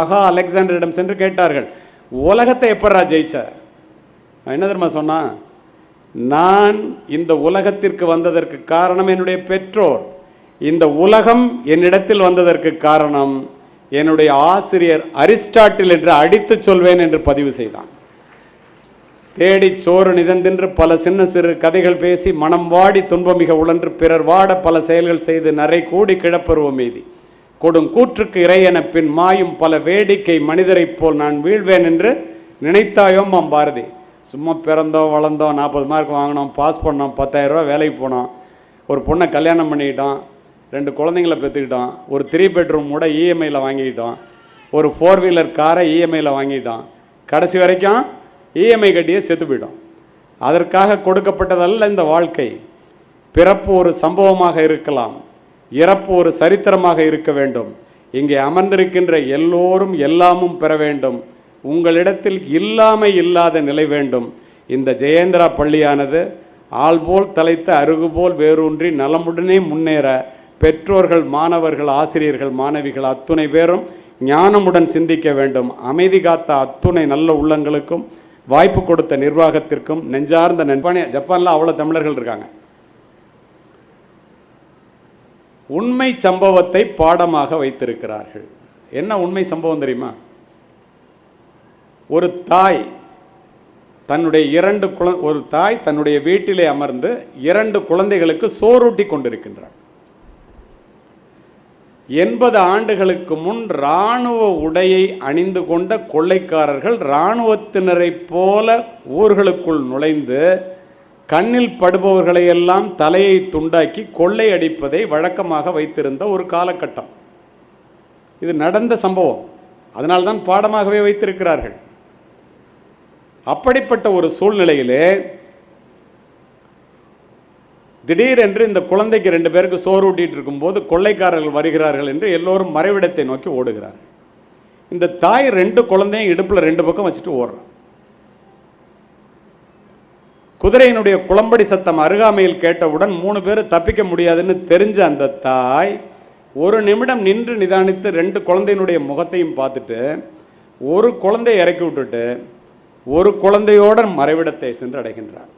மகா அலெக்சாண்டரிடம் சென்று கேட்டார்கள் உலகத்தை எப்படா ஜெயிச்ச? என்ன தெரியுமா சொன்னான் நான் இந்த உலகத்திற்கு வந்ததற்கு காரணம் என்னுடைய பெற்றோர். இந்த உலகம் என்னிடத்தில் வந்ததற்கு காரணம் என்னுடைய ஆசிரியர் அரிஸ்டாட்டில் என்று அடித்துச் சொல்வேன் என்று பதிவு செய்தான். தேடி சோறு நிதந்தென்று பல சின்ன சிறு கதைகள் பேசி மனம் வாடி துன்பமிக உழன்று பிறர் வாட பல செயல்கள் செய்து நரை கூடி கிழப்பருவ மீதி. கொடும் கூற்றுக்கு இறையென பின் மாயும் பல வேடிக்கை மனிதரைப் போல் நான் வீழ்வேன் என்று நினைத்தாயோம் பாரதி. சும்மா பிறந்தோம் வளர்ந்தோம் நாற்பது மார்க் வாங்கினோம் பாஸ் பண்ணோம் பத்தாயிரம் ரூபா வேலைக்கு போனோம். ஒரு பொண்ணை கல்யாணம் பண்ணிக்கிட்டோம் ரெண்டு குழந்தைங்கள பெற்றுக்கிட்டோம் ஒரு த்ரீ பெட்ரூம் கூட இஎம்ஐயில் வாங்கிக்கிட்டோம் ஒரு ஃபோர் வீலர் காரை இஎம்ஐயில் வாங்கிட்டோம் கடைசி வரைக்கும் இஎம்ஐ கட்டியே செத்து போயிடும் அதற்காக கொடுக்கப்பட்டதல்ல இந்த வாழ்க்கை. பிறப்பு ஒரு சம்பவமாக இருக்கலாம். இறப்பு ஒரு சரித்திரமாக இருக்க வேண்டும். இங்கே அமர்ந்திருக்கின்ற எல்லோரும் எல்லாமும் பெற வேண்டும். உங்களிடத்தில் இல்லாமை இல்லாத நிலை வேண்டும். இந்த ஜெயேந்திரா பள்ளியானது ஆள்போல் தலைத்த அருகுபோல் வேரூன்றி நலமுடனே முன்னேற பெற்றோர்கள் மாணவர்கள் ஆசிரியர்கள் மாணவிகள் அத்துணை பேரும் ஞானமுடன் சிந்திக்க வேண்டும். அமைதி காத்த அத்துணை நல்ல உள்ளங்களுக்கும் வாய்ப்பு கொடுத்த நிர்வாகத்திற்கும் நெஞ்சார்ந்த நண்பனே ஜப்பானில் அவ்வளோ தமிழர்கள் இருக்காங்க. உண்மை சம்பவத்தை பாடமாக வைத்திருக்கிறார்கள். என்ன உண்மை சம்பவம் தெரியுமா? ஒரு தாய் தன்னுடைய இரண்டு குழ ஒரு தாய் தன்னுடைய வீட்டிலே அமர்ந்து இரண்டு குழந்தைகளுக்கு சோறூட்டி கொண்டிருக்கின்றார் எண்பது ஆண்டுகளுக்கு முன் இராணுவ உடையை அணிந்து கொண்ட கொள்ளைக்காரர்கள் இராணுவத்தினரைப் போல ஊர்களுக்குள் நுழைந்து கண்ணில் படுபவர்களையெல்லாம் தலையை துண்டாக்கி கொள்ளை அடிப்பதை வழக்கமாக வைத்திருந்த ஒரு காலகட்டம். இது நடந்த சம்பவம். அதனால்தான் பாடமாகவே வைத்திருக்கிறார்கள். அப்படிப்பட்ட ஒரு சூழ்நிலையிலே திடீரென்று இந்த குழந்தைக்கு ரெண்டு பேருக்கு சோறு ஊட்டிகிட்டு இருக்கும்போது கொள்ளைக்காரர்கள் வருகிறார்கள் என்று எல்லோரும் மறைவிடத்தை நோக்கி ஓடுகிறார்கள். இந்த தாய் ரெண்டு குழந்தையும் இடுப்பில் ரெண்டு பக்கம் வச்சுட்டு ஓடுறான் குதிரையினுடைய குளம்படி சத்தம் அருகாமையில் கேட்டவுடன் மூணு பேர் தப்பிக்க முடியாதுன்னு தெரிஞ்ச அந்த தாய் ஒரு நிமிடம் நின்று நிதானித்து ரெண்டு குழந்தையினுடைய முகத்தையும் பார்த்துட்டு ஒரு குழந்தையை இறக்கி விட்டுட்டு ஒரு குழந்தையோட மறைவிடத்தை சென்று அடைகின்றார்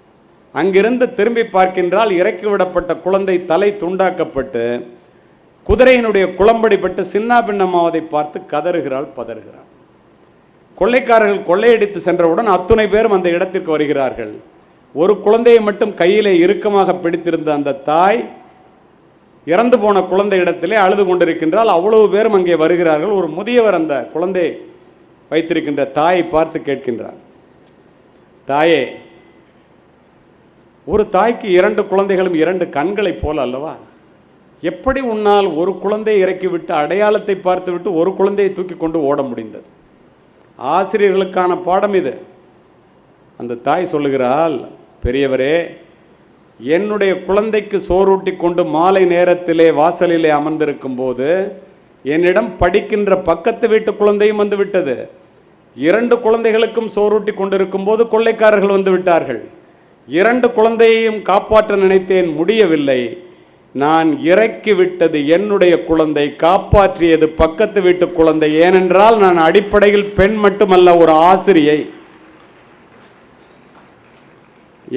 அங்கிருந்து திரும்பி பார்க்கின்றால் இறக்கி விடப்பட்ட குழந்தை தலை துண்டாக்கப்பட்டு குதிரையினுடைய குளம்படிப்பட்டு சின்ன பின்னமாவதை பார்த்து கதறுகிறாள் பதறுகிறாள். கொள்ளைக்காரர்கள் கொள்ளையடித்து சென்றவுடன் அத்துணை பேரும் அந்த இடத்திற்கு வருகிறார்கள். ஒரு குழந்தையை மட்டும் கையிலே இறுக்கமாக பிடித்திருந்த அந்த தாய் இறந்து போன குழந்தை இடத்திலே அழுது கொண்டிருக்கின்றால் அவ்வளவு பேரும் அங்கே வருகிறார்கள். ஒரு முதியவர் அந்த குழந்தை வைத்திருக்கின்ற தாயை பார்த்து கேட்கின்றார். தாயே ஒரு தாய்க்கு இரண்டு குழந்தைகளும் இரண்டு கண்களைப் போல அல்லவா? எப்படி உன்னால் ஒரு குழந்தையை இறக்கிவிட்டு அடையாளத்தை பார்த்துவிட்டு ஒரு குழந்தையை தூக்கி கொண்டு ஓட முடிந்தது? ஆசிரியர்களுக்கான பாடம் இது. அந்த தாய் சொல்லுகிறாள் பெரியவரே என்னுடைய குழந்தைக்கு சோறூட்டி கொண்டு மாலை நேரத்திலே வாசலிலே அமர்ந்திருக்கும் போது என்னிடம் படிக்கின்ற பக்கத்து வீட்டு குழந்தையும் வந்து விட்டது இரண்டு குழந்தைகளுக்கும் சோறூட்டி கொண்டிருக்கும் போது கொள்ளைக்காரர்கள் வந்து விட்டார்கள். இரண்டு குழந்தையையும் காப்பாற்ற நினைத்தேன் முடியவில்லை. நான் இறக்கி விட்டது என்னுடைய குழந்தை காப்பாற்றியது பக்கத்து வீட்டு குழந்தை. ஏனென்றால் நான் அடிப்படையில் பெண் மட்டுமல்ல ஒரு ஆசிரியை.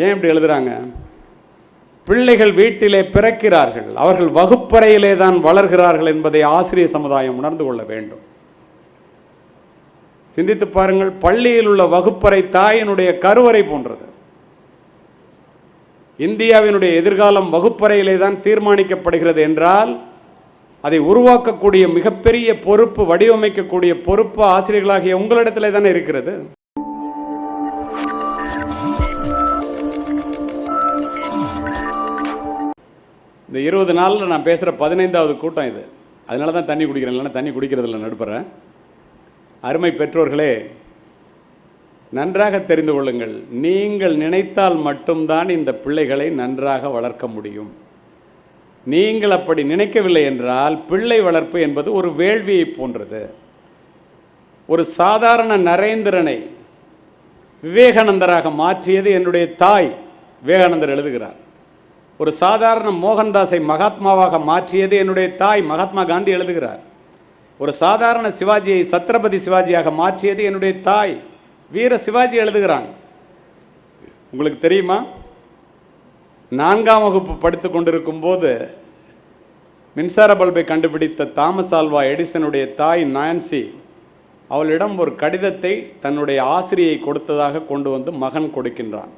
ஏன் இப்படி எழுதுறாங்க? பிள்ளைகள் வீட்டிலே பிறக்கிறார்கள். அவர்கள் வகுப்பறையிலே தான் வளர்கிறார்கள் என்பதை ஆசிரியர் சமுதாயம் உணர்ந்து கொள்ள வேண்டும். சிந்தித்து பாருங்கள் பள்ளியில் உள்ள வகுப்பறை தாயினுடைய கருவறை போன்றது. இந்தியாவினுடைய எதிர்காலம் வகுப்பறையிலே தான் தீர்மானிக்கப்படுகிறது என்றால் அதை உருவாக்கக்கூடிய மிகப்பெரிய பொறுப்பு வடிவமைக்கக்கூடிய பொறுப்பு ஆசிரியர்களாகிய உங்களிடத்திலே தானே இருக்கிறது? இந்த இருபது நாளில் நான் பேசுகிற பதினைந்தாவது கூட்டம் இது. அதனால தான் தண்ணி குடிக்கிறேன் இல்லைன்னா தண்ணி குடிக்கிறதில்ல நடுப்புறேன். அருமை பெற்றோர்களே நன்றாக தெரிந்து கொள்ளுங்கள். நீங்கள் நினைத்தால் மட்டும்தான் இந்த பிள்ளைகளை நன்றாக வளர்க்க முடியும். நீங்கள் அப்படி நினைக்கவில்லை என்றால் பிள்ளை வளர்ப்பு என்பது ஒரு வேள்வியை போன்றது. ஒரு சாதாரண நரேந்திரனை விவேகானந்தராக மாற்றியது என்னுடைய தாய் விவேகானந்தர் எழுதுகிறார். ஒரு சாதாரண மோகன்தாஸை மகாத்மாவாக மாற்றியது என்னுடைய தாய் மகாத்மா காந்தி எழுதுகிறார். ஒரு சாதாரண சிவாஜியை சத்ரபதி சிவாஜியாக மாற்றியது என்னுடைய தாய் வீர சிவாஜி எழுதுகிறான். உங்களுக்கு தெரியுமா? நான்காம் வகுப்பு படித்து கொண்டிருக்கும் போது மின்சார பல்பை கண்டுபிடித்த தாமஸ் ஆல்வா எடிசனுடைய தாய் நான்சி அவளிடம் ஒரு கடிதத்தை தன்னுடைய ஆசிரியை கொடுத்ததாக கொண்டு வந்து மகன் கொடுக்கின்றான்.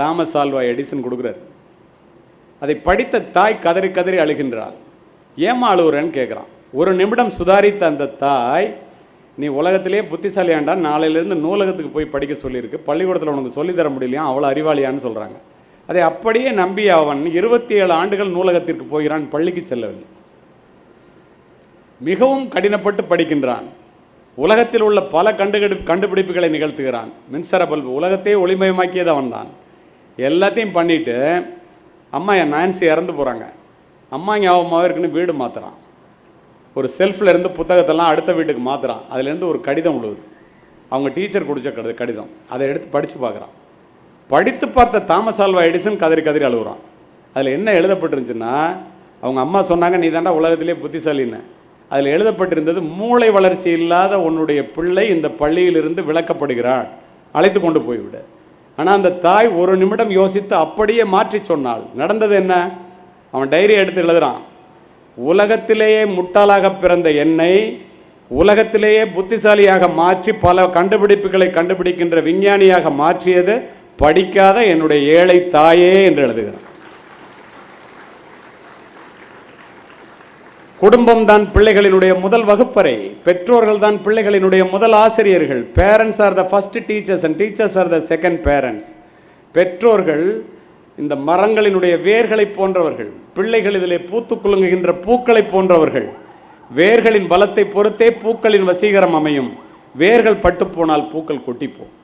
தாமஸ் ஆல்வா எடிசன் கொடுக்குறார். அதை படித்த தாய் கதறி கதறி அழுகின்றாள். ஏமா அழுகுறேன்னு கேட்குறான். ஒரு நிமிடம் சுதாரித்த அந்த தாய் நீ உலகத்திலே புத்திசாலியாண்டா நாளையிலேருந்து நூலகத்துக்கு போய் படிக்க சொல்லியிருக்கு. பள்ளிக்கூடத்தில் உனக்கு சொல்லித் தர முடியலையா? அவ்வளோ அறிவாளியான்னு சொல்கிறாங்க அதை அப்படியே நம்பி அவன் இருபத்தி ஏழு ஆண்டுகள் நூலகத்திற்கு போகிறான் பள்ளிக்கு செல்லவில்லை. மிகவும் கடினப்பட்டு படிக்கின்றான். உலகத்தில் உள்ள பல கண்டுபிடி கண்டுபிடிப்புகளை நிகழ்த்துகிறான். மின்சார பல்பு உலகத்தையே ஒளிமயமாக்கியது அவன்தான். எல்லாத்தையும் பண்ணிவிட்டு அம்மா என் நான்சி இறந்து போகிறாங்க அம்மா ஞாபகமாக இருக்குன்னு வீடு மாற்றுறான் ஒரு செல்ஃபில் இருந்து புத்தகத்தெல்லாம் அடுத்த வீட்டுக்கு மாற்றுறான் அதுலேருந்து ஒரு கடிதம் உழுவுது. அவங்க டீச்சர் கொடுத்த கடித கடிதம். அதை எடுத்து படித்து பார்க்குறான். படித்து பார்த்த தாமஸ் ஆல்வா எடிசன் கதறி கதறி அழுகுறான். அதில் என்ன எழுதப்பட்டிருந்துச்சுன்னா அவங்க அம்மா சொன்னாங்க நீ தாண்டா உலகத்திலே புத்திசாலின்னு. அதில் எழுதப்பட்டிருந்தது மூளை வளர்ச்சி இல்லாத உன்னுடைய பிள்ளை இந்த பள்ளியிலிருந்து விளக்கப்படுகிறாள் அழைத்து கொண்டு போய்விடு. ஆனால் அந்த தாய் ஒரு நிமிடம் யோசித்து அப்படியே மாற்றி சொன்னாள். நடந்தது என்ன? அவன் டைரி எடுத்து எழுதுறான். உலகத்திலேயே முட்டாளாக பிறந்த என்னை உலகத்திலேயே புத்திசாலியாக மாற்றி பல கண்டுபிடிப்புகளை கண்டுபிடிக்கின்ற விஞ்ஞானியாக மாற்றியது படிக்காத என்னுடைய ஏழை தாயே என்று எழுதுகிறான். குடும்பம் தான் பிள்ளைகளினுடைய முதல் வகுப்பறை பெற்றோர்கள் தான் பிள்ளைகளினுடைய முதல் ஆசிரியர்கள் parents are the first teachers and teachers are the second parents பெற்றோர்கள் இந்த மரங்களினுடைய வேர்களை போன்றவர்கள் பிள்ளைகள் இதிலே பூத்து குலுங்குகின்ற பூக்களை போன்றவர்கள். வேர்களின் பலத்தை பொறுத்தே பூக்களின் வசீகரம் அமையும். வேர்கள் பட்டு போனால் பூக்கள் கொட்டிப்போம்.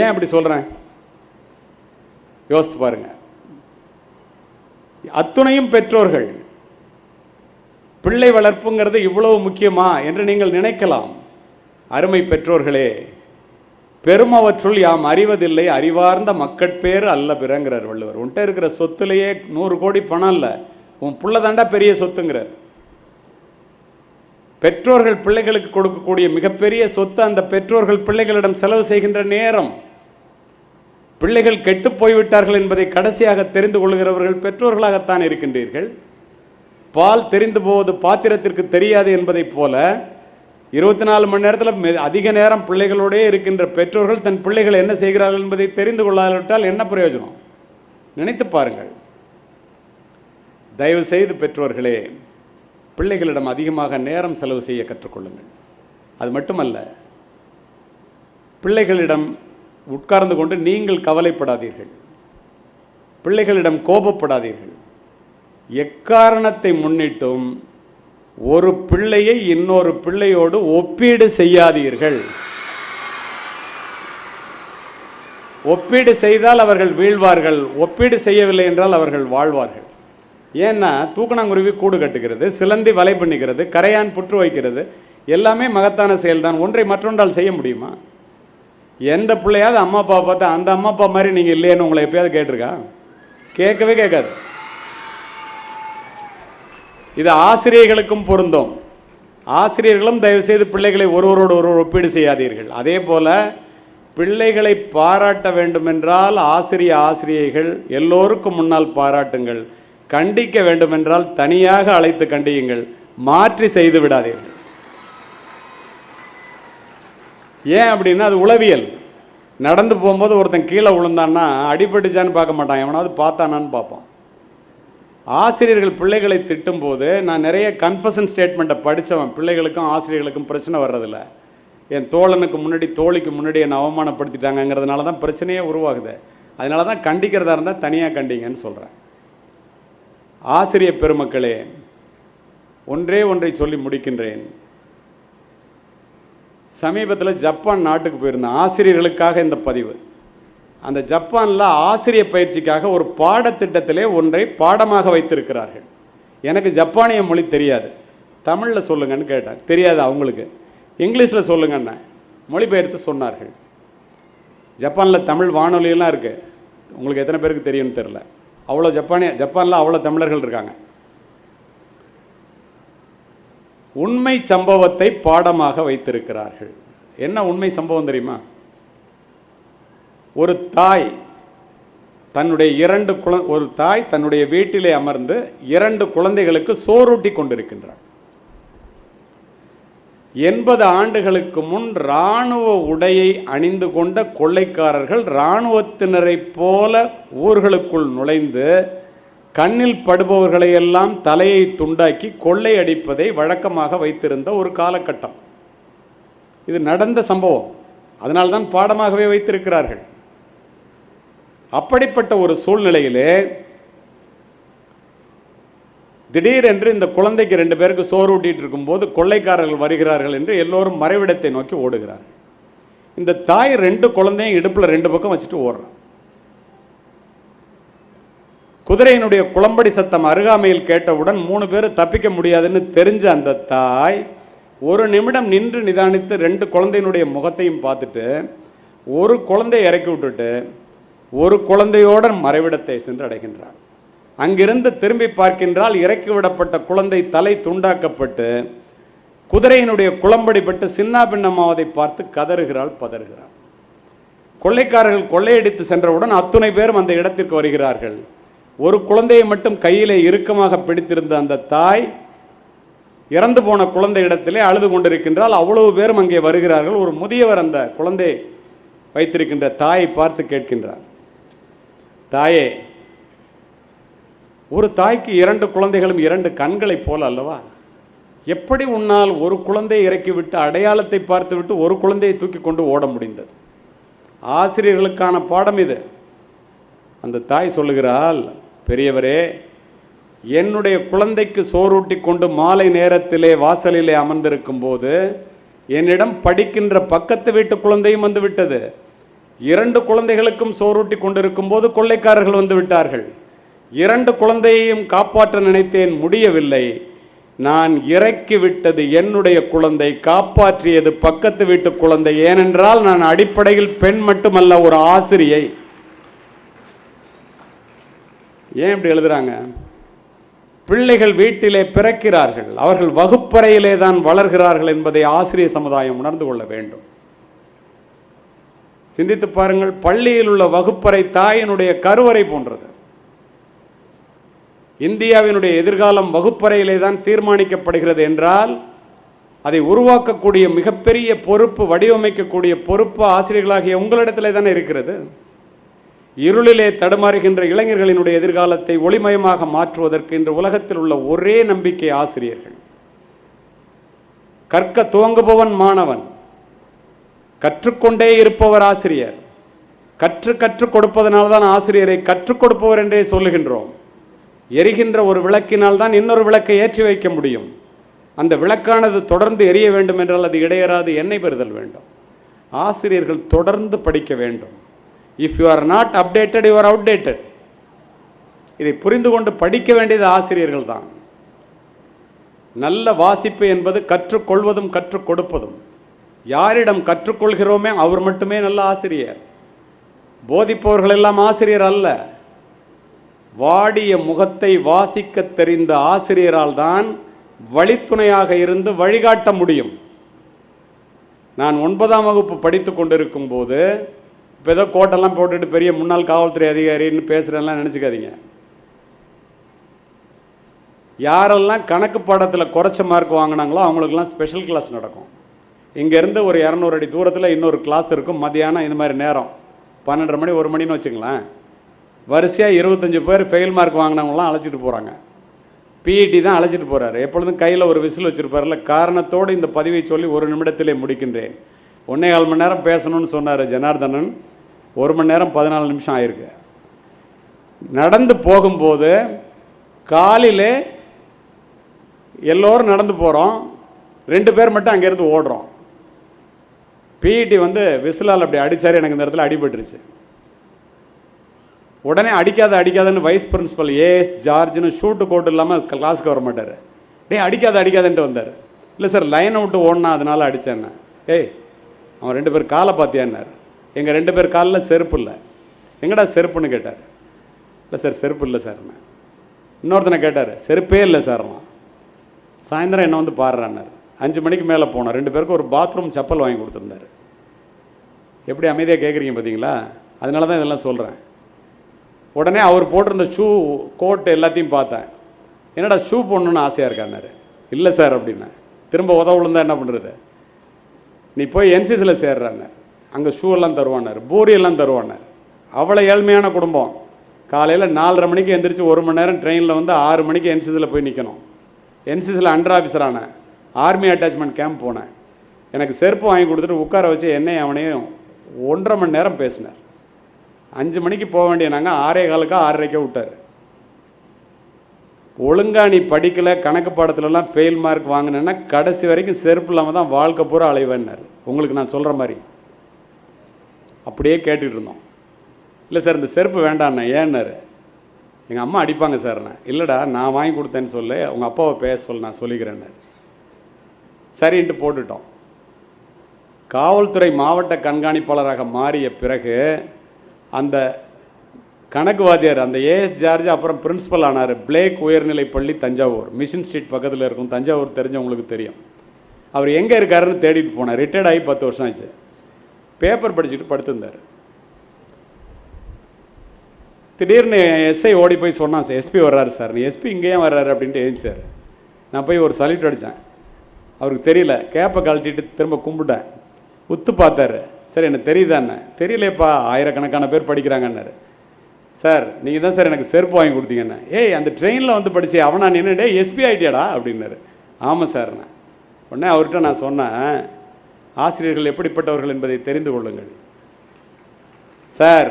ஏன் அப்படி சொல்கிறேன் யோசித்து பாருங்க. அத்துணையும் பெற்றோர்கள். பிள்ளை வளர்ப்புங்கிறது இவ்வளவு முக்கியமா என்று நீங்கள் நினைக்கலாம். அருமை பெற்றோர்களே பெருமவற்றுள் யாம் அறிவதில்லை அறிவார்ந்த மக்கட்பேறு அல்ல பிறங்கிறார் வள்ளுவர். உன்கிட்ட இருக்கிற சொத்துலேயே நூறு கோடி பணம் இல்லை உன் புள்ள தாண்டா பெரிய சொத்துங்கிறார். பெற்றோர்கள் பிள்ளைகளுக்கு கொடுக்கக்கூடிய மிகப்பெரிய சொத்து அந்த பெற்றோர்கள் பிள்ளைகளிடம் செலவு செய்கின்ற நேரம். பிள்ளைகள் கெட்டு போய்விட்டார்கள் என்பதை கடைசியாக தெரிந்து கொள்கிறவர்கள் பெற்றோர்களாகத்தான் இருக்கின்றீர்கள். பால் தெரிந்து போவது பாத்திரத்திற்கு தெரியாது என்பதைப் போல இருபத்தி நாலு மணி நேரத்தில் அதிக நேரம் பிள்ளைகளோடே இருக்கின்ற பெற்றோர்கள் தன் பிள்ளைகள் என்ன செய்கிறார்கள் என்பதை தெரிந்து கொள்ளாவிட்டால் என்ன பிரயோஜனம்? நினைத்து பாருங்கள். தயவு செய்து பெற்றோர்களே பிள்ளைகளிடம் அதிகமாக நேரம் செலவு செய்ய கற்றுக்கொள்ளுங்கள் அது மட்டுமல்ல பிள்ளைகளிடம் உட்கார்ந்து கொண்டு நீங்கள் கவலைப்படாதீர்கள். பிள்ளைகளிடம் கோபப்படாதீர்கள். எக்காரணத்தை முன்னிட்டும் ஒரு பிள்ளையை இன்னொரு பிள்ளையோடு ஒப்பீடு செய்யாதீர்கள். ஒப்பீடு செய்தால் அவர்கள் வீழ்வார்கள். ஒப்பீடு செய்யவில்லை என்றால் அவர்கள் வாழ்வார்கள். ஏன்னா தூக்கணாங்குருவி கூடு கட்டுகிறது சிலந்தி வலை பண்ணிக்கிறது கரையான் புற்று வைக்கிறது. எல்லாமே மகத்தான செயல்தான். ஒன்றை மற்றொன்றால் செய்ய முடியுமா? எந்த பிள்ளையாவது அம்மா அப்பா பார்த்தா அந்த அம்மா அப்பா மாதிரி நீங்கள் இல்லையேன்னு உங்களை எப்பயாவது கேட்டிருக்கா? கேட்கவே கேட்காது. இது ஆசிரியர்களுக்கும் பொருந்தும். ஆசிரியர்களும் தயவுசெய்து பிள்ளைகளை ஒருவரோடு ஒருவர் ஒப்பீடு செய்யாதீர்கள். அதே போல் பிள்ளைகளை பாராட்ட வேண்டுமென்றால் ஆசிரிய ஆசிரியைகள் எல்லோருக்கும் முன்னால் பாராட்டுங்கள். கண்டிக்க வேண்டுமென்றால் தனியாக அழைத்து கண்டியுங்கள். மாற்றி செய்து விடாதீர்கள். ஏன் அப்படின்னா அது உளவியல். நடந்து போகும்போது ஒருத்தன் கீழே விழுந்தான்னா அடிபட்டுச்சான்னு பார்க்க மாட்டான். எவனாவது பார்த்தானான்னு பார்ப்பான். ஆசிரியர்கள் பிள்ளைகளை திட்டும்போது நான் நிறைய கன்ஃபஷன் ஸ்டேட்மெண்ட்டை படித்தவன் பிள்ளைகளுக்கும் ஆசிரியர்களுக்கும் பிரச்சனை வர்றதில்ல. என் தோழனுக்கு முன்னாடி தோழிக்கு முன்னாடி என்னை அவமானப்படுத்திட்டாங்கங்கிறதுனால தான் பிரச்சனையே உருவாகுது. அதனால தான் கண்டிக்கிறதா இருந்தால் தனியாக கண்டிங்கன்னு சொல்கிறேன் ஆசிரிய பெருமக்களே ஒன்றே ஒன்றை சொல்லி முடிக்கின்றேன். சமீபத்தில் ஜப்பான் நாட்டுக்கு போயிருந்தேன் ஆசிரியர்களுக்காக இந்த பதிவு. அந்த ஜப்பானில் ஆசிரியர் பயிற்சிக்காக ஒரு பாடத்திட்டத்திலே ஒன்றை பாடமாக வைத்திருக்கிறார்கள். எனக்கு ஜப்பானிய மொழி தெரியாது. தமிழில் சொல்லுங்கன்னு கேட்டேன். தெரியாது அவங்களுக்கு. இங்கிலீஷில் சொல்லுங்கன்னு மொழிபெயர்த்து சொன்னார்கள். ஜப்பானில் தமிழ் வானொலியெல்லாம் இருக்குது உங்களுக்கு எத்தனை பேருக்கு தெரியும்னு தெரில அவ்வளோ ஜப்பானிய ஜப்பானில் அவ்வளோ தமிழர்கள் இருக்காங்க. உண்மை சம்பவத்தை பாடமாக வைத்திருக்கிறார்கள். என்ன உண்மை சம்பவம் தெரியுமா? ஒரு தாய் தன்னுடைய இரண்டு குழ ஒரு தாய் தன்னுடைய வீட்டிலே அமர்ந்து இரண்டு குழந்தைகளுக்கு சோறூட்டி கொண்டிருக்கின்றார் எண்பது ஆண்டுகளுக்கு முன் இராணுவ உடையை அணிந்து கொண்ட கொள்ளைக்காரர்கள் இராணுவத்தினரைப் போல ஊர்களுக்குள் நுழைந்து கண்ணில் படுபவர்களையெல்லாம் தலையை துண்டாக்கி கொள்ளையடிப்பதை வழக்கமாக வைத்திருந்த ஒரு காலகட்டம். இது நடந்த சம்பவம். அதனால்தான் பாடமாகவே வைத்திருக்கிறார்கள். அப்படிப்பட்ட ஒரு சூழ்நிலையிலே திடீரென்று இந்த குழந்தைக்கு ரெண்டு பேருக்கு சோறு ஊட்டிட்டு இருக்கும்போது கொள்ளைக்காரர்கள் வருகிறார்கள் என்று எல்லோரும் மறைவிடத்தை நோக்கி ஓடுகிறார்கள். இந்த தாய் ரெண்டு குழந்தையும் இடுப்பில் ரெண்டு பக்கம் வச்சுட்டு ஓடுறான் குதிரையினுடைய குளம்படி சத்தம் அருகாமையில் கேட்டவுடன் மூணு பேர் தப்பிக்க முடியாதுன்னு தெரிஞ்ச அந்த தாய் ஒரு நிமிடம் நின்று நிதானித்து ரெண்டு குழந்தையினுடைய முகத்தையும் பார்த்துட்டு ஒரு குழந்தையை இறக்கி விட்டுட்டு ஒரு குழந்தையோட மறைவிடத்தை சென்று அடைகின்றார் அங்கிருந்து திரும்பி பார்க்கின்றால் இறக்கி விடப்பட்ட குழந்தை தலை துண்டாக்கப்பட்டு குதிரையினுடைய குளம்படிப்பட்டு சின்ன பின்னமாவதை பார்த்து கதறுகிறாள் பதறுகிறாள். கொள்ளைக்காரர்கள் கொள்ளையடித்து சென்றவுடன் அத்துணை பேரும் அந்த இடத்திற்கு வருகிறார்கள். ஒரு குழந்தையை மட்டும் கையிலே இறுக்கமாக பிடித்திருந்த அந்த தாய் இறந்து போன குழந்தை இடத்திலே அழுது கொண்டிருக்கின்றால் அவ்வளவு பேரும் அங்கே வருகிறார்கள். ஒரு முதியவர் அந்த குழந்தை வைத்திருக்கின்ற தாயை பார்த்து கேட்கின்றார். தாயே ஒரு தாய்க்கு இரண்டு குழந்தைகளும் இரண்டு கண்களைப் போல அல்லவா? எப்படி உன்னால் ஒரு குழந்தையை இறக்கிவிட்டு அடையாளத்தை பார்த்துவிட்டு ஒரு குழந்தையை தூக்கி கொண்டு ஓட முடிந்தது? ஆசிரியர்களுக்கான பாடம் இது. அந்த தாய் சொல்லுகிறாள் பெரியவரே என்னுடைய குழந்தைக்கு சோறூட்டி கொண்டு மாலை நேரத்திலே வாசலிலே அமர்ந்திருக்கும் போது என்னிடம் படிக்கின்ற பக்கத்து வீட்டு குழந்தையும் வந்து விட்டது இரண்டு குழந்தைகளுக்கும் சோறூட்டி கொண்டிருக்கும் போது கொள்ளைக்காரர்கள் வந்து விட்டார்கள் இரண்டு குழந்தையையும் காப்பாற்ற நினைத்தேன் முடியவில்லை. நான் இறக்கி விட்டது என்னுடைய குழந்தை காப்பாற்றியது பக்கத்து வீட்டு குழந்தை. ஏனென்றால் நான் அடிப்படையில் பெண் மட்டுமல்ல ஒரு ஆசிரியை. ஏன் இப்படி எழுதுறாங்க? பிள்ளைகள் வீட்டிலே பிறக்கிறார்கள். அவர்கள் வகுப்பறையிலே தான் வளர்கிறார்கள் என்பதை ஆசிரியர் சமுதாயம் உணர்ந்து கொள்ள வேண்டும். சிந்தித்து பாருங்கள் பள்ளியில் உள்ள வகுப்பறை தாயினுடைய கருவறை போன்றது. இந்தியாவினுடைய எதிர்காலம் வகுப்பறையிலே தான் தீர்மானிக்கப்படுகிறது என்றால் அதை உருவாக்கக்கூடிய மிகப்பெரிய பொறுப்பு வடிவமைக்கக்கூடிய பொறுப்பு ஆசிரியர்களாகிய உங்களிடத்திலே தானே இருக்கிறது? இருளிலே தடுமாறுகின்ற இளைஞர்களினுடைய எதிர்காலத்தை ஒளிமயமாக மாற்றுவதற்கு இன்று உலகத்தில் உள்ள ஒரே நம்பிக்கை ஆசிரியர்கள். கற்க துவங்குபவன் மாணவன். கற்றுக்கொண்டே இருப்பவர் ஆசிரியர். கற்று கற்றுக் கொடுப்பதனால தான் ஆசிரியரை கற்றுக் கொடுப்பவர் என்றே சொல்லுகின்றோம். எரிகின்ற ஒரு விளக்கினால் தான் இன்னொரு விளக்கை ஏற்றி வைக்க முடியும். அந்த விளக்கானது தொடர்ந்து எரிய வேண்டும் என்றால் அது இடையறாது எண்ணெய் பெறுதல் வேண்டும். ஆசிரியர்கள் தொடர்ந்து படிக்க வேண்டும். If you are not updated you are outdated இதை புரிந்து கொண்டு படிக்க வேண்டியது ஆசிரியர்கள் தான். நல்ல வாசிப்பு என்பது கற்றுக்கொள்வதும் கற்றுக் கொடுப்பதும். யாரிடம் கற்றுக்கொள்கிறோமே அவர் மட்டுமே நல்ல ஆசிரியர். போதிப்பவர்கள் எல்லாம் ஆசிரியர் அல்ல. வாடிய முகத்தை வாசிக்க தெரிந்த ஆசிரியரால் தான் வழித்துணையாக இருந்து வழிகாட்ட முடியும். நான் ஒன்பதாம் வகுப்பு படித்து கொண்டிருக்கும் போது இப்போ ஏதோ கோட்டெல்லாம் போட்டுட்டு பெரிய முன்னாள் காவல்துறை அதிகாரின்னு பேசுகிறேன்லாம் நினச்சிக்காதீங்க. யாரெல்லாம் கணக்கு பாடத்தில் குறைச்ச மார்க் வாங்கினாங்களோ அவங்களுக்கெல்லாம் ஸ்பெஷல் கிளாஸ் நடக்கும். இங்கேருந்து ஒரு இரநூறு அடி தூரத்தில் இன்னொரு கிளாஸ் இருக்கும். மத்தியானம் இந்த மாதிரி நேரம். பன்னெண்டரை மணி ஒரு மணின்னு வச்சுங்களேன். வரிசையாக இருபத்தஞ்சி பேர் ஃபெயில் மார்க் வாங்கினவங்களாம் அழைச்சிட்டு போகிறாங்க பிஇடி தான் அழைச்சிட்டு போகிறாரு எப்பொழுதும் கையில் ஒரு விசில் வச்சுருப்பார்ல காரணத்தோடு இந்த பதிவை சொல்லி ஒரு நிமிடத்திலே முடிக்கின்றேன். ஒன்றே கால் மணி நேரம் பேசணும்னு சொன்னார் ஜனார்தனன். ஒரு மணி நேரம் பதினாலு நிமிஷம் ஆயிருக்கு. நடந்து போகும்போது காலையில் எல்லோரும் நடந்து போகிறோம் ரெண்டு பேர் மட்டும் அங்கேருந்து ஓடுறோம். பிஇடி வந்து விசிலால் அப்படி அடித்தார் எனக்கு இந்த இடத்துல அடிபட்டுருச்சு. உடனே அடிக்காத அடிக்காதன்னு வைஸ் பிரின்சிபல் ஏஎஸ் ஜார்ஜ்னு ஷூட்டு கோட்டு இல்லாமல் கிளாஸுக்கு வர மாட்டார். டேய் அடிக்காத அடிக்காதன்ட்டு வந்தார். இல்லை சார் லைனை விட்டு ஓடினா அதனால அடித்தேன்னு ஏய் அவன் ரெண்டு பேர் காலை பார்த்தியான்னார். எங்கள் ரெண்டு பேர் காலில் செருப்பு இல்லை. எங்கடா செருப்புன்னு கேட்டார். இல்லை சார் செருப்பு இல்லை சார் இன்னொருத்தனை கேட்டார் செருப்பே இல்லை சார்ண்ணா சாயந்தரம் என்ன வந்து பாடுறான்னார். அஞ்சு மணிக்கு மேலே போனோம் ரெண்டு பேருக்கும் ஒரு பாத்ரூம் செப்பல் வாங்கி கொடுத்துருந்தாரு. எப்படி அமைதியாக கேட்குறீங்க பார்த்தீங்களா அதனால தான் இதெல்லாம் சொல்கிறேன் உடனே அவர் போட்டிருந்த ஷூ கோட் எல்லாத்தையும் பார்த்தேன். என்னடா ஷூ போடணுன்னு ஆசையாக இருக்கான்னாரு இல்லை சார் அப்படின்னா. திரும்ப உதவ என்ன பண்ணுறது நீ போய் என்சிசியில் சேர்றான்னு அங்கே ஷூ எல்லாம் தருவானார் பூரி எல்லாம் தருவானார். அவ்வளோ ஏழ்மையான குடும்பம். காலையில் நாலரை மணிக்கு எந்திரிச்சு ஒரு மணி நேரம் ட்ரெயினில் வந்து ஆறு மணிக்கு என்சிசியில் போய் நிற்கணும் என்சிசியில் under officer army attachment camp போனேன். எனக்கு செருப்பு வாங்கி கொடுத்துட்டு உட்கார வச்சு என்னை அவனையும் ஒன்றரை மணி நேரம் பேசினார். அஞ்சு மணிக்கு போக வேண்டிய நாங்கள் ஆறே காலுக்கு ஆறரைக்கே விட்டார். ஒழுங்கா நீ படிக்கலை கணக்கு பாடத்துலலாம் ஃபெயில் மார்க் வாங்கினேன்னா கடைசி வரைக்கும் செருப்பு இல்லாமல் தான் வாழ்க்கை பூரா அலைவேன்னார். உங்களுக்கு நான் சொல்கிற மாதிரி. அப்படியே கேட்டுகிட்டு இருந்தோம். இல்லை சார் இந்த செருப்பு வேண்டாண்ணே ஏன்னாரு? எங்கள் அம்மா அடிப்பாங்க சார்ண்ணே இல்லைடா நான் வாங்கி கொடுத்தேன்னு சொல்லு உங்கள் அப்பாவை பேச சொல்ல நான் சொல்லிக்கிறேன்னு. சரின்ட்டு போட்டுட்டோம். காவல்துறை மாவட்ட கண்காணிப்பாளராக மாறிய பிறகு அந்த கணக்கு வாத்தியார் அந்த ஏஎஸ் ஜார்ஜ் அப்புறம் பிரின்ஸிபல் ஆனார் பிளேக் உயர்நிலை பள்ளி தஞ்சாவூர். மிஷின் ஸ்ட்ரீட் பக்கத்தில் இருக்கும் தஞ்சாவூர் தெரிஞ்சவங்களுக்கு தெரியும். அவர் எங்கே இருக்காருன்னு தேடிட்டு போனார். ரிட்டையர்ட் ஆகி பத்து வருஷம் ஆச்சு. பேப்பர் படிச்சுட்டு படுத்திருந்தார். திடீர்னு எஸ்ஐ ஓடி போய் சொன்னான் சார் எஸ்பி வர்றாரு சார். நீ எஸ்பி இங்கேயே வர்றாரு? அப்படின்ட்டு எழுந்தார் நான் போய் ஒரு சல்யூட் அடித்தேன் அவருக்கு தெரியல. கேப்பை கழட்டிட்டு திரும்ப கும்பிட்டேன். உத்து பார்த்தாரு. சார் எனக்கு தெரியுதாண்ணே தெரியலையப்பா. ஆயிரக்கணக்கான பேர் படிக்கிறாங்கன்னாரு. சார் நீங்கள் தான் சார் எனக்கு செருப்பு வாங்கி கொடுத்தீங்கண்ணே ஏய் அந்த ட்ரெயினில் வந்து படிச்சு அவனா நின்றுடே எஸ்பி ஆகிட்டியாடா அப்படின்னாரு. ஆமாம் சார்ண்ணே உடனே அவர்கிட்ட நான் சொன்னேன். ஆசிரியர்கள் எப்படிப்பட்டவர்கள் என்பதை தெரிந்து கொள்ளுங்கள். சார்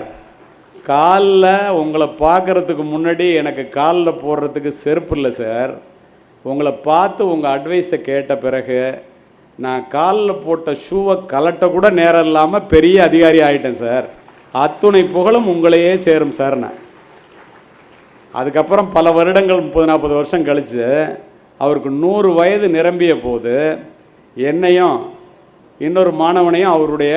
காலில் உங்களை பார்க்குறதுக்கு முன்னாடி எனக்கு காலில் போடுறதுக்கு செருப்பு இல்லை சார். உங்களை பார்த்து உங்கள் அட்வைஸை கேட்ட பிறகு நான் காலில் போட்ட ஷூவை கலட்ட கூட நேரம் இல்லாமல் பெரிய அதிகாரி ஆகிட்டேன் சார். அத்துணை புகழும் உங்களையே சேரும் சார் நான். அதுக்கப்புறம் பல வருடங்கள் முப்பது நாற்பது வருஷம் கழித்து அவருக்கு நூறு வயது நிரம்பிய போது என்னையும் இன்னொரு மாணவனையும் அவருடைய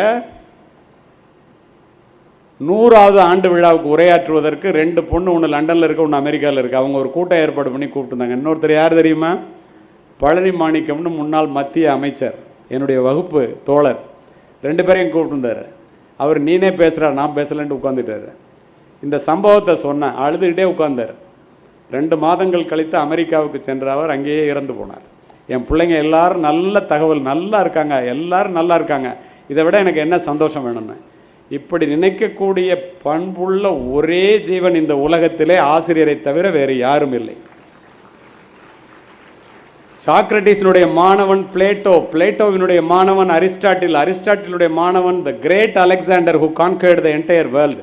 நூறாவது ஆண்டு விழாவுக்கு உரையாற்றுவதற்கு ரெண்டு பொண்ணு ஒன்று லண்டனில் இருக்க ஒன்று அமெரிக்காவில் இருக்குது அவங்க ஒரு கூட்டம் ஏற்பாடு பண்ணி கூப்பிட்டுருந்தாங்க. இன்னொருத்தர் யார் தெரியுமா? பழனி மாணிக்கம்னு முன்னாள் மத்திய அமைச்சர் என்னுடைய வகுப்பு தோழர். ரெண்டு பேரையும் கூப்பிட்டுருந்தார். அவர் நீனே பேசுகிறா நான் பேசலன்ட்டு உட்காந்துட்டாரு இந்த சம்பவத்தை சொன்னேன் அழுதுகிட்டே உட்கார்ந்தார். ரெண்டு மாதங்கள் கழித்து அமெரிக்காவுக்கு சென்ற அவர் அங்கேயே இறந்து போனார். என் பிள்ளைங்க எல்லாரும் நல்ல தகவல் நல்லா இருக்காங்க எல்லாரும் நல்லா இருக்காங்க. இதை விட எனக்கு என்ன சந்தோஷம் வேணும்னு? இப்படி நினைக்கக்கூடிய பண்புள்ள ஒரே ஜீவன் இந்த உலகத்திலே ஆசிரியரை தவிர வேறு யாரும் இல்லை. சாக்ரட்டிஸினுடைய மாணவன் பிளேட்டோ பிளேட்டோவினுடைய மாணவன் அரிஸ்டாட்டில் அரிஸ்டாட்டிலுடைய மாணவன் the great Alexander who conquered the entire world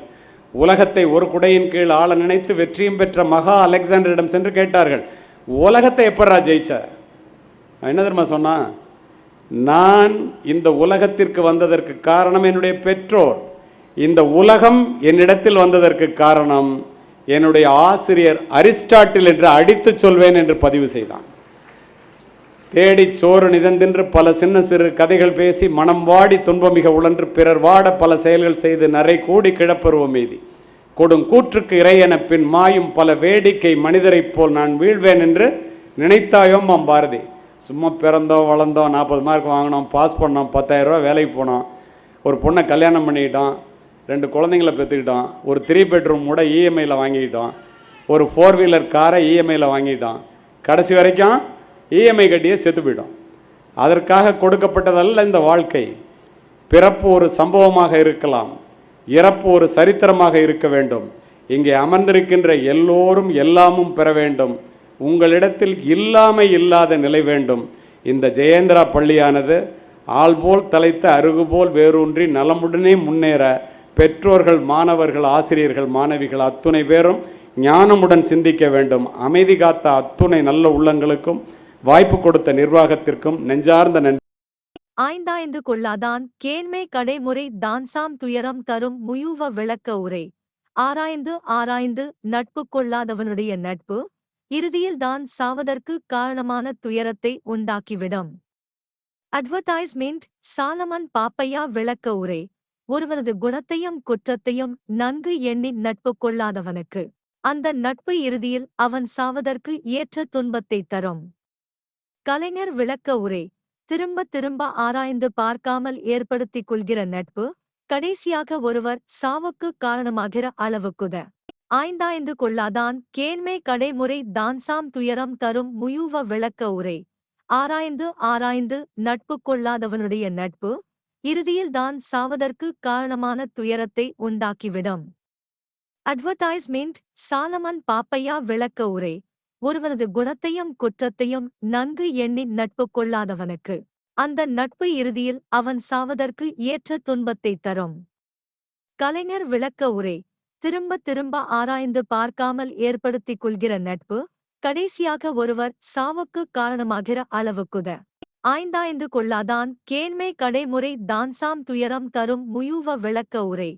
உலகத்தை ஒரு குடையின் கீழ் ஆள நினைத்து வெற்றியும் பெற்ற மகா அலெக்சாண்டரிடம் சென்று கேட்டார்கள் உலகத்தை எப்படா ஜெயிச்ச? என்ன தெரியுமா சொன்னான் நான் இந்த உலகத்திற்கு வந்ததற்கு காரணம் என்னுடைய பெற்றோர். இந்த உலகம் என்னிடத்தில் வந்ததற்கு காரணம் என்னுடைய ஆசிரியர் அரிஸ்டாட்டில் என்று அடித்துச் சொல்வேன் என்று பதிவு செய்தான். தேடிச் சோறு நிதந்தென்று பல சின்ன சிறு கதைகள் பேசி மனம் வாடி துன்பமிக உழன்று பிறர் வாட பல செயல்கள் செய்து நரை கூடி கிழப்பருவம் மீதி. கொடும் கூற்றுக்கு இறையென பின் மாயும் பல வேடிக்கை மனிதரைப் போல் நான் வீழ்வேன் என்று நினைத்தாயோம் அம் பாரதி? சும்மா பிறந்தோம் வளர்ந்தோம் நாற்பது மார்க் வாங்கினோம் பாஸ் பண்ணோம் பத்தாயிரரூவா வேலைக்கு போனோம். ஒரு பொண்ணை கல்யாணம் பண்ணிக்கிட்டோம் ரெண்டு குழந்தைங்கள பெற்றுக்கிட்டோம் ஒரு த்ரீ பெட்ரூம் கூட இஎம்ஐயில் வாங்கிக்கிட்டோம் ஒரு ஃபோர் வீலர் காரை இஎம்ஐயில் வாங்கிட்டோம் கடைசி வரைக்கும் இஎம்ஐ கட்டியே செத்து போயிட்டோம். அதற்காக கொடுக்கப்பட்டதல்ல இந்த வாழ்க்கை. பிறப்பு ஒரு சம்பவமாக இருக்கலாம் இறப்பு ஒரு சரித்திரமாக இருக்க வேண்டும். இங்கே அமர்ந்திருக்கின்ற எல்லோரும் எல்லாமும் பெற வேண்டும். உங்களிடத்தில் இல்லாமை இல்லாத நிலை வேண்டும். இந்த ஜெயேந்திரா பள்ளியானது ஆள்போல் தலைத்த அருகுபோல் வேரூன்றி நலமுடனே முன்னேற பெற்றோர்கள் மாணவர்கள் ஆசிரியர்கள் மாணவிகள் அத்துணை பேரும் ஞானமுடன் சிந்திக்க வேண்டும். அமைதி காத்த அத்துணை நல்ல உள்ளங்களுக்கும் வாய்ப்பு கொடுத்த நிர்வாகத்திற்கும் நெஞ்சார்ந்த நன்றி ஆய்ந்தாய்ந்து கொள்ளாதான் கேண்மை கடைமுறை தான்சாம் துயரம் தரும் முயுவ விளக்க உரை. ஆராய்ந்து ஆராய்ந்து நட்பு கொள்ளாதவனுடைய நட்பு. இறுதியில் தான் சாவதற்கு காரணமான துயரத்தை உண்டாக்கிவிடும். அட்வர்டைஸ்மெண்ட் சாலமன் பாப்பையா விளக்க உரை. ஒருவரது குணத்தையும் குற்றத்தையும் நன்கு எண்ணி நட்பு கொள்ளாதவனுக்கு. அந்த நட்பு இறுதியில் அவன் சாவதற்கு ஏற்ற துன்பத்தை தரும். கலைஞர் விளக்க உரை. திரும்ப திரும்ப ஆராய்ந்து பார்க்காமல் ஏற்படுத்திக் கொள்கிற நட்பு கடைசியாக ஒருவர் சாவுக்கு காரணமாகிற அளவுக்குத. ஆய்ந்தாய்ந்து கொள்ளாதான் கேண்மை கடைமுறை தான்சாம் துயரம் தரும் முயூவ விளக்க உரை. ஆராய்ந்து ஆராய்ந்து நட்பு கொள்ளாதவனுடைய நட்பு இறுதியில்தான் சாவதற்கு காரணமான துயரத்தை உண்டாக்கிவிடும். அட்வர்டைஸ்மெண்ட் சாலமன் பாப்பையா விளக்க உரை. ஒருவனது குணத்தையும் குற்றத்தையும் நன்கு எண்ணி நட்பு கொள்ளாதவனுக்கு. அந்த நட்பு இறுதியில் அவன் சாவதற்கு ஏற்ற துன்பத்தைத் தரும். கலைஞர் விளக்க உரை. திரும்ப திரும்ப ஆராய்ந்து பார்க்காமல் ஏற்படுத்திக் கொள்கிற நட்பு கடைசியாக ஒருவர் சாவுக்கு காரணமாகிற அளவுக்குத. ஆய்ந்தாய்ந்து கொள்ளாதான் கேண்மை கடைமுறை தான்சாம் துயரம் தரும் முயூவ விளக்க உரை.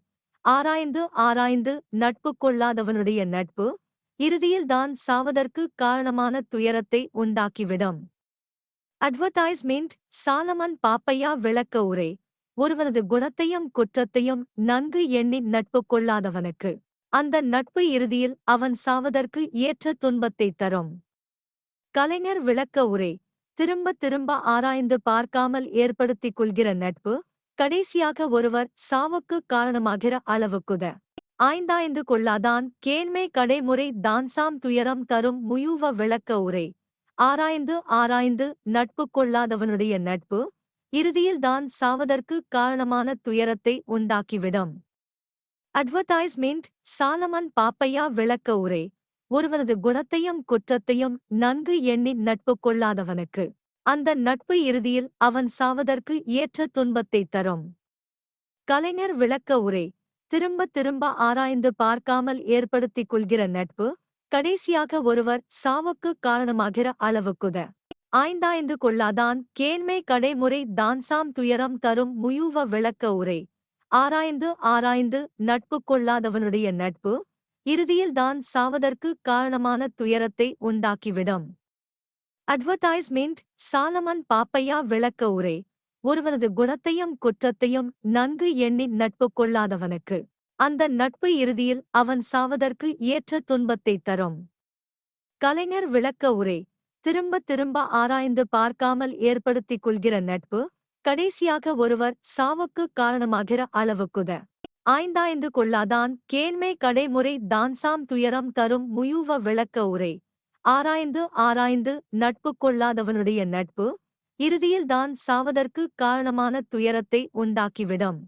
ஆராய்ந்து ஆராய்ந்து நட்பு கொள்ளாதவனுடைய நட்பு இறுதியில்தான் சாவதற்கு காரணமான துயரத்தை உண்டாக்கிவிடும். அட்வர்டைஸ்மெண்ட் சாலமன் பாப்பையா விளக்க உரை. ஒருவரது குணத்தையும் குற்றத்தையும் நன்கு எண்ணி நட்பு கொள்ளாதவனுக்கு. அந்த நட்பு இறுதியில் அவன் சாவதற்கு ஏற்ற துன்பத்தைத் தரும். கலைஞர் விளக்க உரை. திரும்ப திரும்ப ஆராய்ந்து பார்க்காமல் ஏற்படுத்திக் கொள்கிற நட்பு கடைசியாக ஒருவர் சாவுக்கு காரணமாகிற அளவுக்குத. ஆய்ந்தாய்ந்து கொள்ளாதான் கேண்மை கடைமுறை தான்சாம் துயரம் தரும் முயூவ விளக்க உரை. ஆராய்ந்து ஆராய்ந்து நட்பு கொள்ளாதவனுடைய நட்பு இறுதியில்தான் சாவதற்கு காரணமான துயரத்தை உண்டாக்கிவிடும். அட்வர்டைஸ்மெண்ட் சாலமன் பாப்பையா விளக்க உரை. ஒருவரது குணத்தையும் குற்றத்தையும் நன்கு எண்ணி நட்பு கொள்ளாதவனுக்கு. அந்த நட்பு இறுதியில் அவன் சாவதற்கு ஏற்ற துன்பத்தைத் தரும். கலைஞர் விளக்க உரை. திரும்ப திரும்ப ஆராய்ந்து பார்க்காமல் ஏற்படுத்திக் கொள்கிற நட்பு கடைசியாக ஒருவர் சாவுக்கு காரணமாகிற அளவுக்குத. ஆய்ந்தாய்ந்து கொள்ளாதான் கேண்மை கடைமுறை தான்சாம் துயரம் தரும் முயூவ விளக்க உரை. ஆராய்ந்து ஆராய்ந்து நட்பு கொள்ளாதவனுடைய நட்பு இறுதியில்தான் சாவதற்கு காரணமான துயரத்தை உண்டாக்கிவிடும். அட்வர்டைஸ்மெண்ட் சாலமன் பாப்பையா விளக்க உரை. ஒருவனது குணத்தையும் குற்றத்தையும் நன்கு எண்ணி நட்பு கொள்ளாதவனுக்கு. அந்த நட்பு இறுதியில் அவன் சாவதற்கு ஏற்ற துன்பத்தைத் தரும். கலைஞர் விளக்க உரை. திரும்ப திரும்ப ஆராய்ந்து பார்க்காமல் ஏற்படுத்திக் கொள்கிற நட்பு கடைசியாக ஒருவர் சாவுக்கு காரணமாகிற அளவுக்குத. ஆய்ந்தாய்ந்து கொள்ளாதான் கேண்மை கடைமுறை தான்சாம் துயரம் தரும் முயூவ விளக்க உரை. ஆராய்ந்து ஆராய்ந்து நட்பு கொள்ளாதவனுடைய நட்பு இறுதியில்தான் சாவதற்கு காரணமான துயரத்தை உண்டாக்கிவிடும்.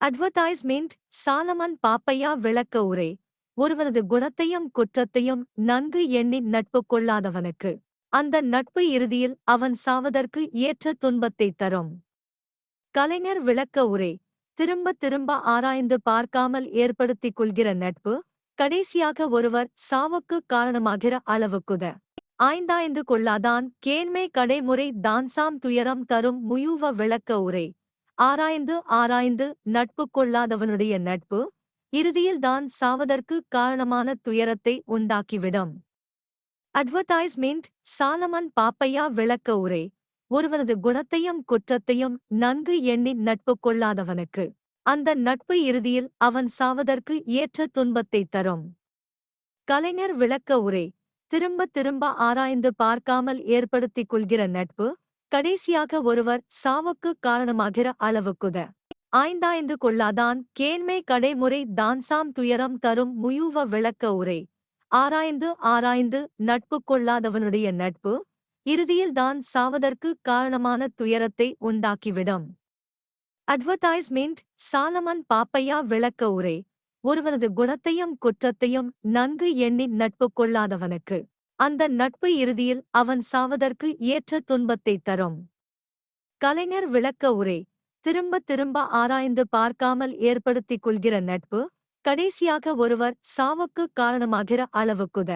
அட்வர்டைஸ்மெண்ட் சாலமன் பாப்பையா விளக்க உரை. ஒருவரது குணத்தையும் குற்றத்தையும் நன்கு எண்ணி நட்பு கொள்ளாதவனுக்கு. அந்த நட்பு இறுதியில் அவன் சாவதற்கு ஏற்ற துன்பத்தைத் தரும். கலைஞர் விளக்க உரை. திரும்ப திரும்ப ஆராய்ந்து பார்க்காமல் ஏற்படுத்திக் கொள்கிற நட்பு கடைசியாக ஒருவர் சாவுக்கு காரணமாகிற அளவுக்குத. ஆய்ந்தாய்ந்து கொள்ளாதான் கேண்மை கடைமுறை தான்சாம் துயரம் தரும் முயூவ விளக்க உரை. ஆராய்ந்து ஆராய்ந்து நட்பு கொள்ளாதவனுடைய நட்பு இறுதியில்தான் சாவதற்கு காரணமான துயரத்தை உண்டாக்கிவிடும். அட்வர்டைஸ்மெண்ட் சாலமன் பாப்பையா விளக்க உரை ஒருவனது குணத்தையும் குற்றத்தையும் நன்கு எண்ணி நட்பு கொள்ளாதவனுக்கு. அந்த நட்பு இறுதியில் அவன் சாவதற்கு ஏற்ற துன்பத்தைத் தரும். கலைஞர் விளக்க உரை திரும்ப திரும்ப ஆராய்ந்து பார்க்காமல் ஏற்படுத்திக் கொள்கிற நட்பு கடைசியாக ஒருவர் சாவுக்கு காரணமாகிற அளவுக்குத. ஆய்ந்தாய்ந்து கொள்ளாதான் கேண்மை கடைமுறை தான்சாம் துயரம் தரும் முயூவ விளக்க உரை. ஆராய்ந்து ஆராய்ந்து நட்பு கொள்ளாதவனுடைய நட்பு இறுதியில்தான் சாவதற்கு காரணமான துயரத்தை உண்டாக்கிவிடும். அட்வர்டைஸ்மெண்ட் சாலமன் பாப்பையா விளக்க உரை. ஒருவனது குணத்தையும் குற்றத்தையும் நன்கு எண்ணி நட்பு கொள்ளாதவனுக்கு. அந்த நட்பு இறுதியில் அவன் சாவதற்கு ஏற்ற துன்பத்தைத் தரும். கலைஞர் விளக்க உரை. திரும்ப திரும்ப ஆராய்ந்து பார்க்காமல் ஏற்படுத்திக் கொள்கிற நட்பு கடைசியாக ஒருவர் சாவுக்கு காரணமாகிற அளவுக்குத.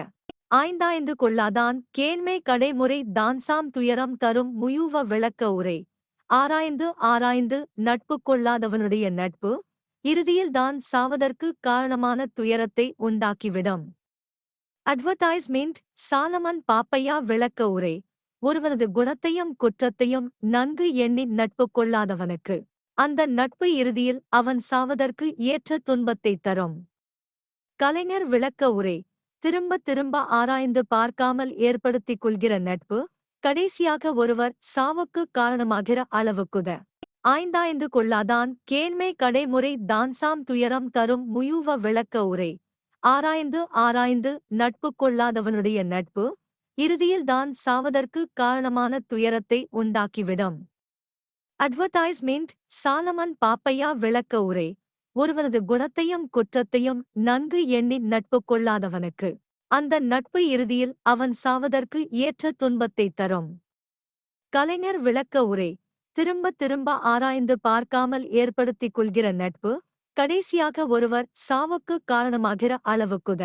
ஆய்ந்தாய்ந்து கொள்ளாதான் கேண்மை கடைமுறை தான்சாம் துயரம் தரும் முயூவ விளக்க உரை. ஆராய்ந்து ஆராய்ந்து நட்பு கொள்ளாதவனுடைய நட்பு இறுதியில்தான் சாவதற்கு காரணமான துயரத்தை உண்டாக்கிவிடும். அட்வர்டைஸ்மெண்ட் சாலமன் பாப்பையா விளக்க உரை. ஒருவரது குணத்தையும் குற்றத்தையும் நன்கு எண்ணி நட்பு கொள்ளாதவனுக்கு. அந்த நட்பு இறுதியில் அவன் சாவதற்கு ஏற்ற துன்பத்தைத் தரும். கலைஞர் விளக்க உரை. திரும்ப திரும்ப ஆராய்ந்து பார்க்காமல் ஏற்படுத்திக் கொள்கிற நட்பு கடைசியாக ஒருவர் சாவுக்கு காரணமாகிற அளவுக்குத. ஆய்ந்தாய்ந்து கொள்ளாதான் கேண்மை கடைமுறை தான்சாம் துயரம் தரும் முயுவ விளக்க உரை. ஆராய்ந்து ஆராய்ந்து நட்பு கொள்ளாதவனுடைய நட்பு இறுதியில் தான் சாவதற்கு காரணமான துயரத்தை உண்டாக்கிவிடும். அட்வர்டைஸ்மெண்ட் சாலமன் பாப்பையா விளக்க உரை. ஒருவனது குணத்தையும் குற்றத்தையும் நன்கு எண்ணி நட்பு கொள்ளாதவனுக்கு. அந்த நட்பு இறுதியில் அவன் சாவதற்கு ஏற்ற துன்பத்தை தரும். கலைஞர் விளக்க உரை. திரும்ப திரும்ப ஆராய்ந்து பார்க்காமல் ஏற்படுத்திக் கொள்கிற நட்பு கடைசியாக ஒருவர் சாவுக்கு காரணமாகிற அளவுக்குத.